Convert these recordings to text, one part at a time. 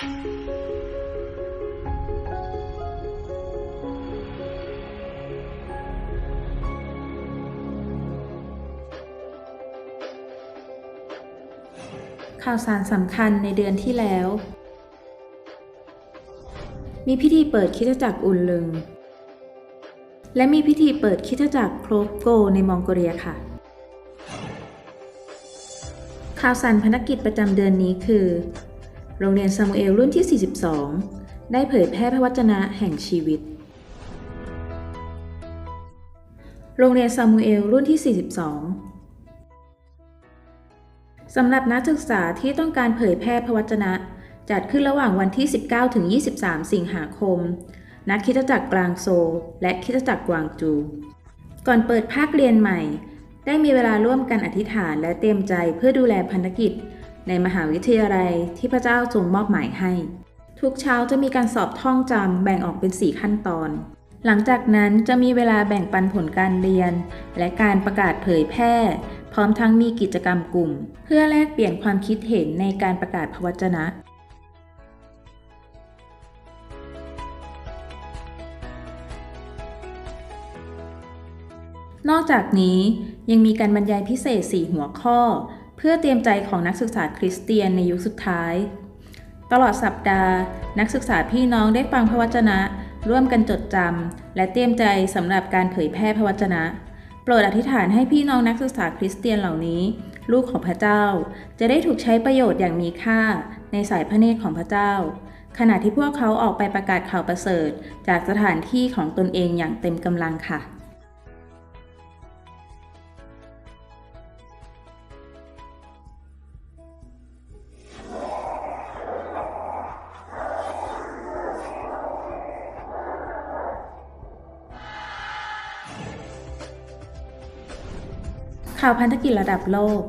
ข่าวสารสำคัญในเดือนที่แล้ว มีพิธีเปิดคิดจักรอุนลึง และมีพิธีเปิดคิดจักรโครฟโกในมองโกเลียค่ะ ข่าวสารภารกิจประจำเดือนนี้คือ โรงเรียนซามูเอลรุ่นที่ 42 ได้เผยแพร่พระวจนะแห่งชีวิต โรงเรียนซามูเอลรุ่นที่ 42 สำหรับนักศึกษาที่ต้องการเผยแพร่พระวจนะ จัดขึ้นระหว่างวันที่ 19 ถึง 23 สิงหาคม ณคริดจักรกลางโซ และคิดจักรกวางจู ก่อนเปิดภาคเรียนใหม่ ได้มีเวลาร่วมกันอธิษฐานและเตรียมใจเพื่อดูแลพันธกิจ ในมหาวิทยาลัยที่พระเจ้าทรงมอบหมายให้ ทุกเช้าจะมีการสอบท่องจำแบ่งออกเป็น 4 ขั้นตอน หลังจากนั้นจะมีเวลาแบ่งปันผลการเรียน และการประกาศเผยแพร่ พร้อมทั้งมีกิจกรรมกลุ่ม เพื่อแลกเปลี่ยนความคิดเห็นในการประกาศพระวจนะนอกจากนี้ยังมีการบรรยายพิเศษ 4 หัวข้อ เพื่อเตรียมใจของนักศึกษาคริสเตียนในยุคสุดท้าย ตลอดสัปดาห์ นักศึกษาพี่น้องได้ฟังพระวจนะ ร่วมกันจดจำและเตรียมใจสำหรับการเผยแพร่พระวจนะ โปรดอธิษฐานให้พี่น้องนักศึกษาคริสเตียนเหล่านี้ ลูกของพระเจ้า จะได้ถูกใช้ประโยชน์อย่างมีค่าในสายพระเนตรของพระเจ้า ขณะที่พวกเขาออกไปประกาศข่าวประเสริฐ จากสถานที่ของตนเองอย่างเต็มกำลังค่ะ ข่าวพันธกิจระดับโลก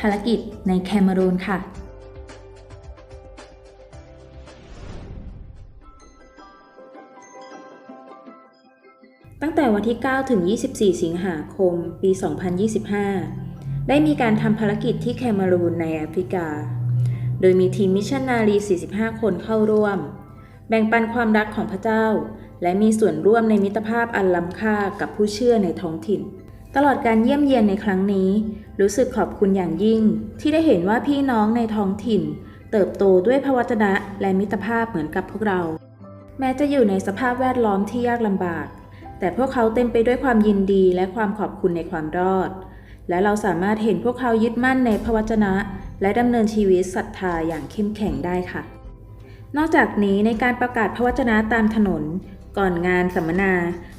ภารกิจในแคเมรูนค่ะ ตั้งแต่วันที่ 9 ถึง 24 สิงหาคม ปี 2025 ได้มีการทำภารกิจที่แคเมรูนในแอฟริกา โดยมีทีมมิชชันนารี 45 คนเข้าร่วม แบ่งปันความรักของพระเจ้า และมีส่วนร่วมในมิตรภาพอันล้ำค่ากับผู้เชื่อในท้องถิ่น ตลอดการเยี่ยมเยียนในครั้งนี้ รู้สึกขอบคุณอย่างยิ่ง ที่ได้เห็นว่าพี่น้องในท้องถิ่น เติบโตด้วยพระวจนะและมิตรภาพเหมือนกับพวกเรา แม้จะอยู่ในสภาพแวดล้อมที่ยากลำบาก แต่พวกเขาเต็มไปด้วยความยินดีและความขอบคุณในความรอด และเราสามารถเห็นพวกเขายึดมั่นในพระวจนะ และดำเนินชีวิตศรัทธาอย่างเข้มแข็งได้ค่ะ นอกจากนี้ในการประกาศพระวจนะตามถนน ก่อนงานสัมมนา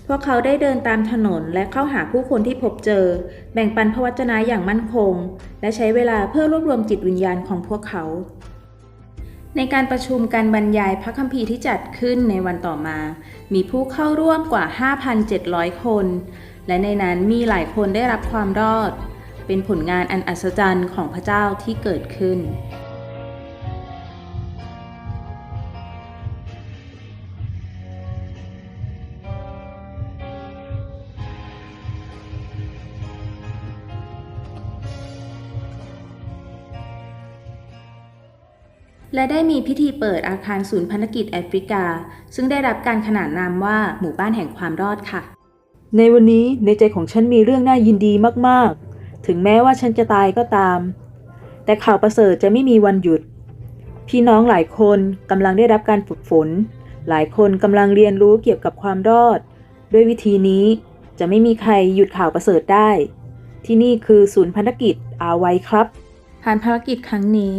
พวกเขาได้เดินตามถนนและเข้าหาผู้คนที่พบเจอ แบ่งปันพระวจนะอย่างมั่นคง และใช้เวลาเพื่อรวบรวมจิตวิญญาณของพวกเขา ในการประชุมการบรรยายพระคัมภีร์ที่จัดขึ้นในวันต่อมา มีผู้เข้าร่วมกว่า 5,700 คน และในนั้นมีหลายคนได้รับความรอด เป็นผลงานอันอัศจรรย์ของพระเจ้าที่เกิดขึ้น และได้มีพิธีเปิดอาคารศูนย์พันธกิจแอฟริกา ซึ่งได้รับการขนานนามว่าหมู่บ้านแห่งความรอดค่ะ ในวันนี้ในใจของฉันมีเรื่องน่ายินดีมากๆ ถึงแม้ว่าฉันจะตายก็ตาม แต่ข่าวประเสริฐจะไม่มีวันหยุด พี่น้องหลายคนกำลังได้รับการฝึกฝน หลายคนกำลังเรียนรู้เกี่ยวกับความรอด ด้วยวิธีนี้จะไม่มีใครหยุดข่าวประเสริฐได้ ที่นี่คือศูนย์พันธกิจอาไว้ครับผ่านภารกิจครั้งนี้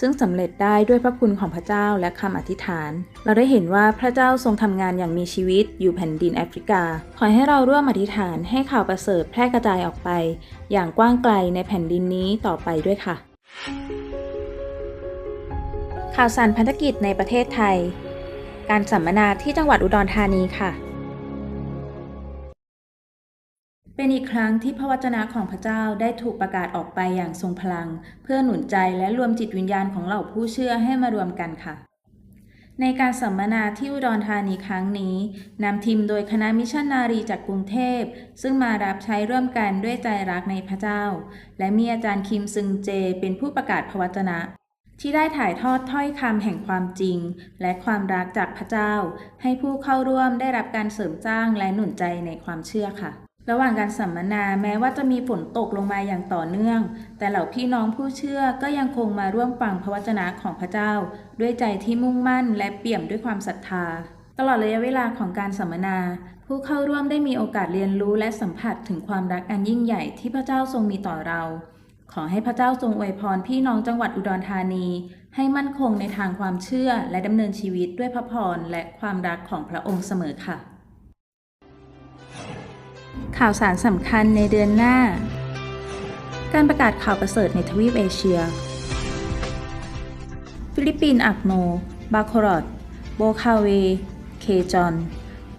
ซึ่งสำเร็จได้ด้วยพระคุณของพระเจ้าและคำอธิษฐาน เราได้เห็นว่าพระเจ้าทรงทำงานอย่างมีชีวิตอยู่แผ่นดินแอฟริกา ขอให้เราร่วมอธิษฐานให้ข่าวประเสริฐแพร่กระจายออกไป อย่างกว้างไกลในแผ่นดินนี้ต่อไปด้วยค่ะ ข่าวสารพันธกิจในประเทศไทย การสัมมนาที่จังหวัดอุดรธานีค่ะ เป็นอีกครั้งที่พระวจนะของพระเจ้าได้ถูกประกาศออกไปอย่างทรงพลัง เพื่อหนุนใจและรวมจิตวิญญาณของเหล่าผู้เชื่อให้มารวมกันค่ะ ในการสัมมนาที่อุดรธานีครั้งนี้นำทีมโดยคณะมิชชันนารีจากกรุงเทพ ซึ่งมารับใช้ร่วมกันด้วยใจรักในพระเจ้า และมีอาจารย์คิมซึงเจเป็นผู้ประกาศพระวจนะที่ได้ถ่ายทอดถ้อยคำแห่งความจริง และความรักจากพระเจ้า ให้ผู้เข้าร่วมได้รับการเสริมสร้างและหนุนใจในความเชื่อค่ะ ระหว่างการสัมมนาแม้ว่าจะมีฝนตกลงมาอย่างต่อเนื่อง แต่เหล่าพี่น้องผู้เชื่อก็ยังคงมาร่วมฟังพระวจนะของพระเจ้า ด้วยใจที่มุ่งมั่นและเปี่ยมด้วยความศรัทธา ตลอดระยะเวลาของการสัมมนา ผู้เข้าร่วมได้มีโอกาสเรียนรู้และสัมผัสถึงความรักอันยิ่งใหญ่ที่พระเจ้าทรงมีต่อเรา ขอให้พระเจ้าทรงอวยพรพี่น้องจังหวัดอุดรธานี ให้มั่นคงในทางความเชื่อและดำเนินชีวิตด้วยพระพรและความรักของพระองค์เสมอค่ะ ข่าวสารสำคัญในเดือนหน้า การประกาศข่าวประเสริฐในทวีปเอเชีย ฟิลิปปินส์อักโน บาโครอดโบคาเว เคจอน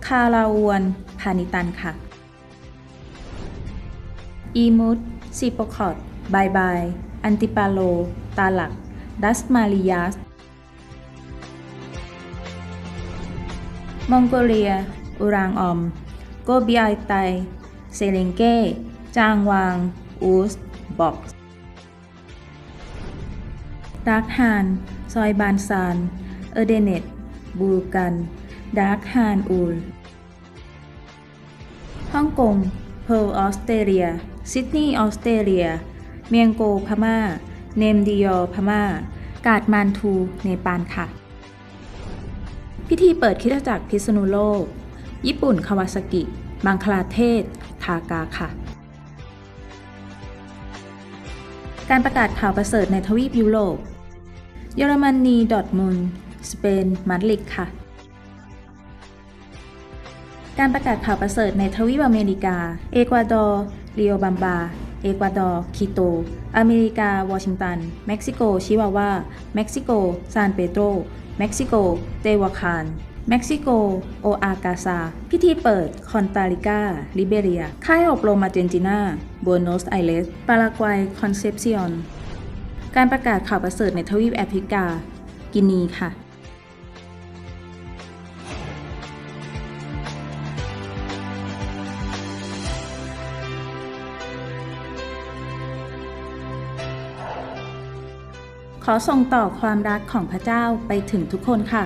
คาราอวน พานิตันค่ะ อีมุดซีโปคอดบายบาย อันติปาโล ตาหลัก ดัสมาริยาส มองโกเลีย อุรางออม โกบิไอไต เซเลงเก้ จางวาง อูส บ็อกซ์ดาร์กฮาน ซอยบานซาน เอเดเนต บูกันดาร์กฮานอูล ฮ่องกง เพิร์ลออสเตรเลีย ซิดนีย์ออสเตรเลีย เมียงโกพม่า เนมดิยอพม่า กาดมานทู เนปาลค่ะ พิธีเปิดคริสตจักรพิษณุโลก ญี่ปุ่นคาวาซากิ บังคลาเทศ ทากาค่ะ การประกาศข่าวประเสริฐในทวีปยุโรป เยอรมนีดอทมุนสเปนมาดริดค่ะ การประกาศข่าวประเสริฐในทวีปอเมริกา เอกวาดอร์ริโอบัมบา เอกวาดอร์ คิโต อเมริกา วอชิงตัน เม็กซิโก ชิวาวา เม็กซิโก ซานเปโตร เม็กซิโก เตวาคาน เม็กซิโก โออากาซา พิธีเปิด คอนตาริกา ลิเบเรีย ค่ายอบรมอาร์เจนตินา บัวโนสไอเรสปารากวัย คอนเซปซิออน การประกาศข่าวประเสริฐในทวีปแอฟริกา กินีค่ะขอส่งต่อความรักของพระเจ้าไปถึงทุกคนค่ะ